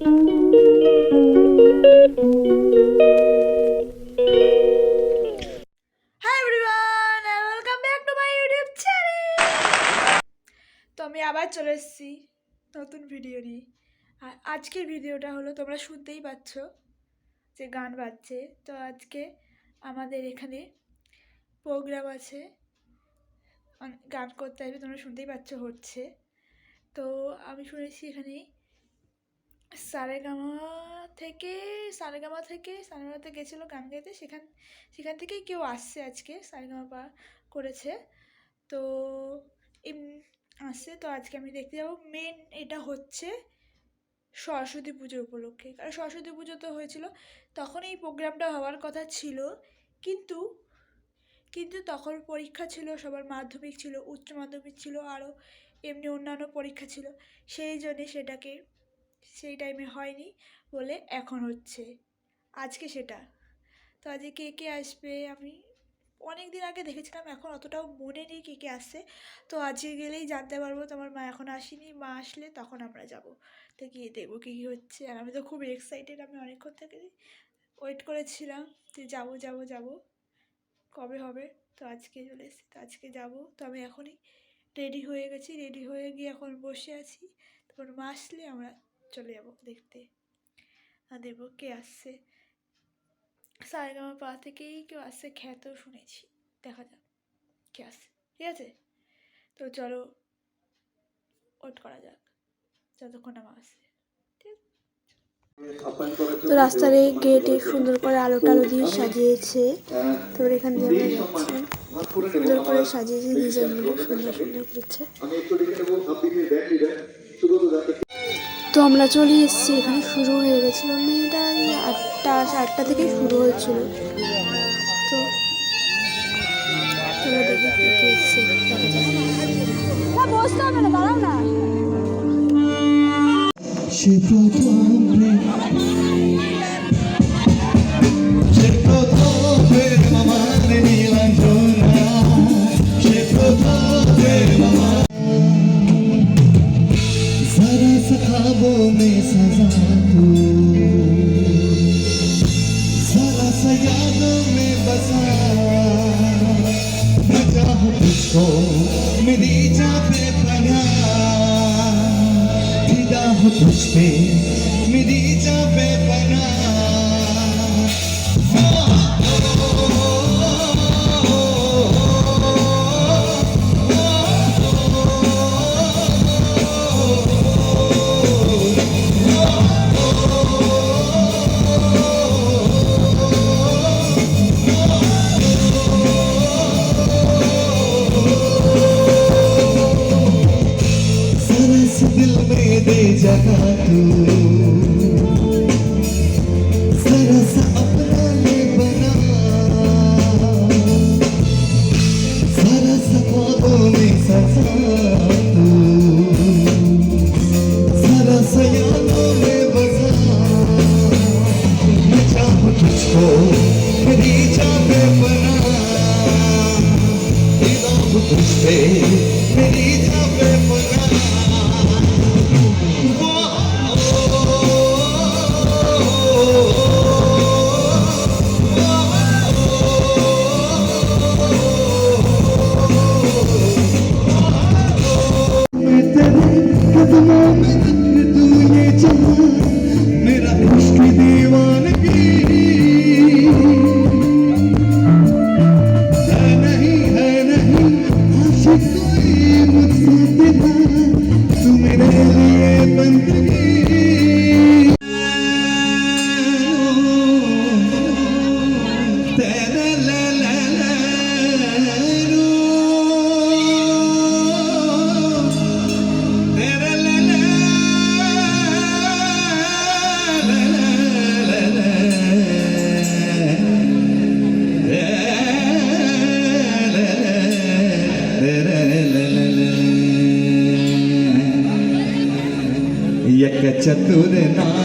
তো আমি আবার চলে এসেছি নতুন ভিডিও নিয়ে। আর আজকের ভিডিওটা হলো তোমরা শুনতেই পাচ্ছ যে গান বাজছে। তো আজকে আমাদের এখানে প্রোগ্রাম আছে। অন- গান করতে আসবে তোমরা শুনতেই পাচ্ছ হচ্ছে। তো আমি শুনেছি এখানে সারেগামা থেকে সারেগামা থেকে, সারেগামাতে গেছিল গান গাইতে। সেখান সেখান থেকেই কেউ আসছে আজকে, সারেগামা পা করেছে। তো আসছে। তো আজকে আমি দেখতে যাব। মেন এটা হচ্ছে সরস্বতী পুজো উপলক্ষে। কারণ সরস্বতী পুজো তো হয়েছিল, তখন এই প্রোগ্রামটা হওয়ার কথা ছিল। কিন্তু কিন্তু তখন পরীক্ষা ছিল, সবার মাধ্যমিক ছিল, উচ্চ মাধ্যমিক ছিল আরও এমনি অন্যান্য পরীক্ষা ছিল। সেই জন্যে সেটাকে সেই টাইমে হয়নি বলে এখন হচ্ছে। আজকে সেটা। তো আজকে কে কে আসবে আমি অনেক দিন আগে দেখেছিলাম, এখন অতটাও মনে নেই কে কে আসছে। তো আজকে গেলেই জানতে পারব তোমার মা এখন আসেনি, মা আসলে তখন আমরা যাব। তো গিয়ে দেখব কী কী হচ্ছে। আর আমি তো খুব এক্সাইটেড আমি অনেকক্ষণ থেকে ওয়েট করেছিলাম যে যাব যাব যাব। কবে হবে? তো আজকে চলে এসেছি, তো আজকে যাব। তো আমি এখনই রেডি হয়ে গেছি রেডি হয়ে গিয়ে এখন বসে আছি। তারপর মা আসলে আমরা চলে যাব দেখতে। আর দেখব কে আসছে। সারেগামা পা থেকেই কেউ আসছে খ্যাত শুনেছি। দেখা যাক কে আসছে। ঠিক আছে? তো চলো ওয়েট করা যাক যতক্ষণ আমার আসছে। তো রাস্তার এই গেটে সুন্দর করে আলো টালো দিয়ে সাজিয়েছে। তারপর এখান দিয়ে আমরা যাচ্ছি। সুন্দর করে সাজিয়েছে ডিজাইনগুলো সুন্দর সুন্দর করছে। তো আমরা চলে এসেছি এখানে শুরু হয়ে গেছিল মেয়েটা এই আটটা আটটা থেকে শুরু হয়েছিল। তো চলো দেখি কে কে এসছে বসতে হবে না দাঁড়াও না। সে প্রথম medita per pagare ti dà un Oh, my God. তোরে না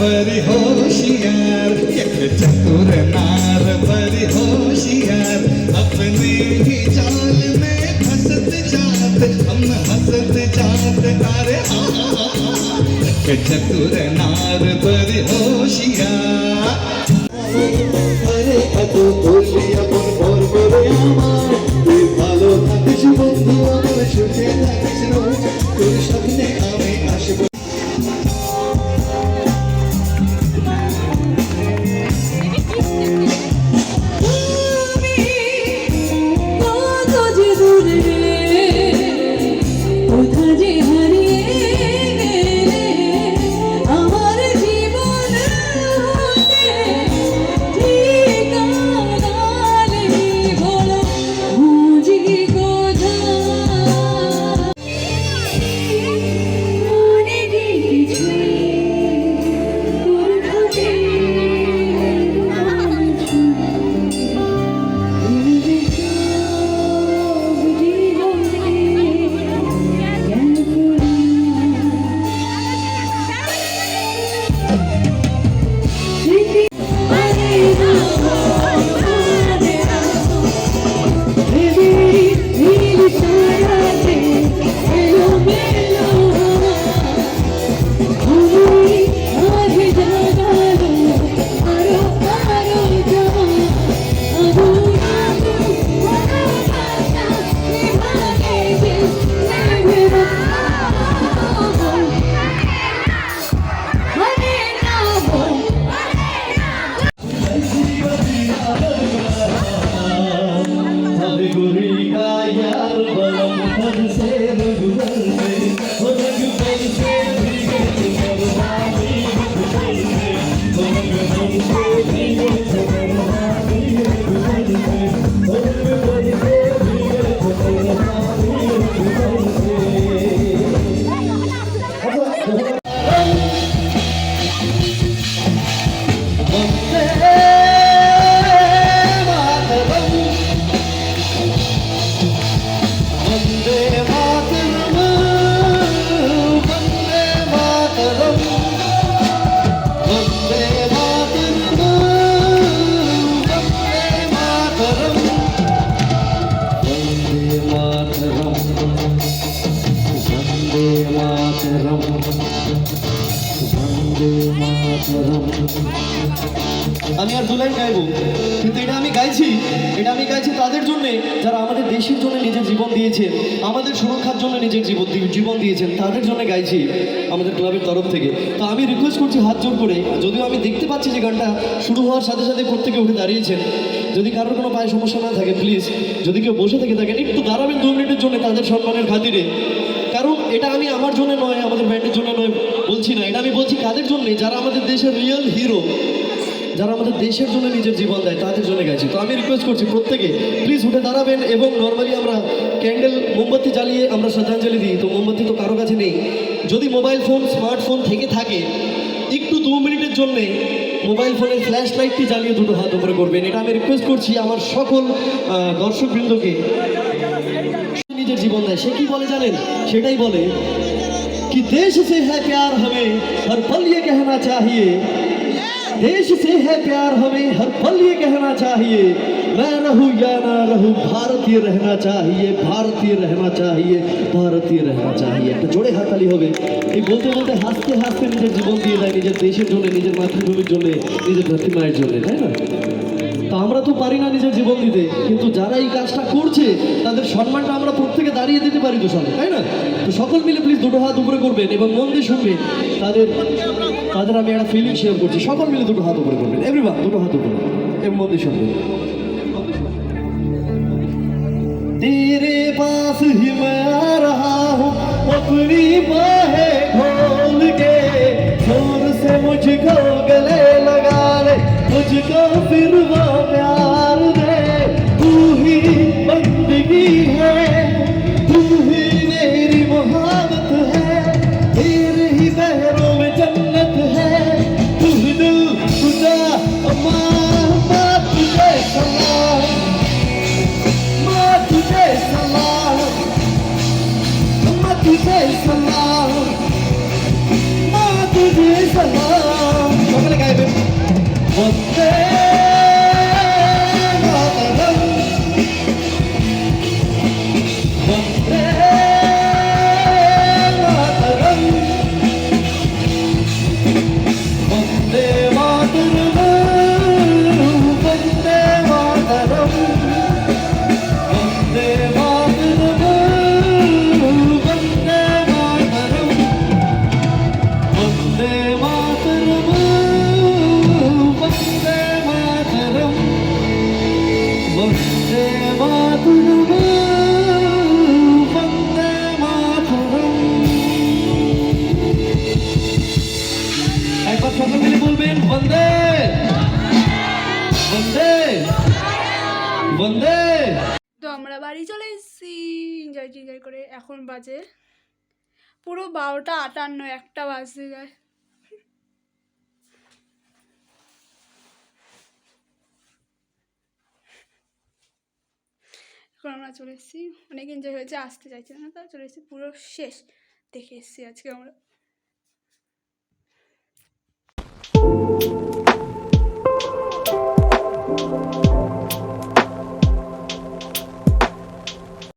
बड़ी होशियार एक चतुर नार बड़ी होशियार अपने ही जाल में फंसत जात, हम हंसत जात हा। एक चतुर नार बड़ी होशियार 我用我的生命。আর দু লাইন গাইবো। কিন্তু এটা আমি গাইছি, এটা আমি গাইছি তাদের জন্য, যারা আমাদের দেশের জন্য নিজের জীবন দিয়েছেন, আমাদের সুরক্ষার জন্য নিজের জীবন জীবন দিয়েছেন, তাদের জন্য গাইছি আমাদের ক্লাবের তরফ থেকে। তো আমি রিকোয়েস্ট করছি হাত জোর করে, যদিও আমি দেখতে পাচ্ছি যে গানটা শুরু হওয়ার সাথে সাথে প্রত্যেকে উঠে দাঁড়িয়েছেন, যদি কারোর কোনো পায়ে সমস্যা না থাকে প্লিজ যদি কেউ বসে থেকে থাকেন, একটু দাঁড়াবেন দু মিনিটের জন্য তাদের সম্মানের খাতিরে। কারণ এটা আমি আমার জন্য নয়, আমাদের ব্যান্ডের জন্য নয়, বলছি না, এটা আমি বলছি কাদের জন্য? যারা আমাদের দেশের রিয়েল হিরো যারা আমাদের দেশের জন্য নিজের জীবন দেয় তাদের জন্য গেছে তো আমি রিকোয়েস্ট করছি প্রত্যেকে প্লিজ উঠে দাঁড়াবেন এবং নর্মালি আমরা ক্যান্ডেল মোমবাতি জ্বালিয়ে আমরা শ্রদ্ধাঞ্জলি দিই তো মোমবাতি তো কারো কাছে নেই যদি মোবাইল ফোন স্মার্টফোন থেকে থাকে একটু দু মিনিটের জন্যে মোবাইল ফোনের ফ্ল্যাশ লাইটটি জ্বালিয়ে দুটো হাত উপরে করবেন এটা আমি রিকোয়েস্ট করছি আমার সকল দর্শকবৃন্দকে নিজের জীবন দেয় সে কি বলে জানেন সেটাই বলে कि देश से है प्यार हमें हर पल ये कहना चाहिए देश से है प्यार हमें हर पल ये कहना चाहिए मैं रहूं या ना रहूं भारतीय रहना चाहिए भारतीय रहना चाहिए भारतीय रहना चाहिए একটা জোরে হাততালি হবে এই বলতে বলতে হাসতে হাসতে নিজের জীবন দিয়ে দেয় নিজের দেশের জন্য নিজের মাতৃভূমির জন্য নিজের ধরতিমায়ের জন্য তাই না তা আমরা তো পারি না নিজের জীবন দিতে কিন্তু যারা এই কাজটা করছে তাদের সম্মানটা আমরা প্রত্যেকে দাঁড়িয়ে দিতে পারি তো সবাই তাই না তো সকল মিলে প্লিজ দুটো হাত উপরে করবেন এবং মন দিয়ে শুনবেন তাদের তাদের আমি একটা ফিলিং শেয়ার করছি সকল মিলে দুটো হাত উপরে করবেন এভরিওয়ান দুটো হাত উপরে এবং মন দিয়ে শুনবেন तेरे पास ही मैं आ रहा हूँ अपनी बाहें खोल के जोर से मुझको गले लगा ले मुझको फिर वो এখন বাজে পুরো বারোটা আটান্ন, একটা বাজতে যায়। এখন আমরা চলে এসেছি। অনেক এনজয় হয়েছে, আসতে চাইছি না, তো চলে এসেছি। পুরো শেষ দেখে এসেছি আজকে আমরা।